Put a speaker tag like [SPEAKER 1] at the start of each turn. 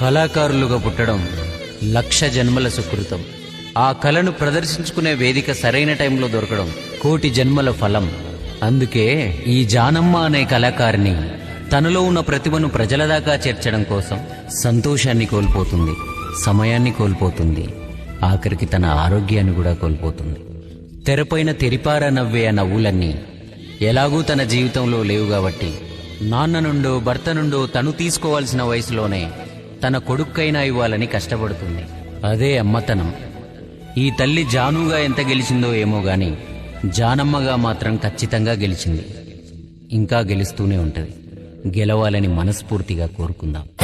[SPEAKER 1] కళాకారులుగా పుట్టడం లక్ష జన్మల సుకృతం. ఆ కళను ప్రదర్శించుకునే వేదిక సరైన టైంలో దొరకడం కోటి జన్మల ఫలం. అందుకే ఈ జానమ్మ అనే కళాకారిణి తనలో ఉన్న ప్రతిభను ప్రజల దాకా చేర్చడం కోసం సంతోషాన్ని కోల్పోతుంది సమయాన్ని కోల్పోతుంది ఆఖరికి తన ఆరోగ్యాన్ని కూడా కోల్పోతుంది. తెరపైన తెరిపార నవ్వే ఆ నవ్వులన్నీ ఎలాగూ తన జీవితంలో లేవు కాబట్టి నాన్న నుండో భర్త నుండో తను తీసుకోవాల్సిన వయసులోనే తన కొడుక్కైనా ఇవ్వాలని కష్టపడుతుంది. అదే అమ్మతనం. ఈ తల్లి జానుగా ఎంత గెలిచిందో ఏమో గాని జానమ్మగా మాత్రం ఖచ్చితంగా గెలిచింది. ఇంకా గెలుస్తూనే ఉంటది. గెలవాలని మనస్ఫూర్తిగా కోరుకుందాం.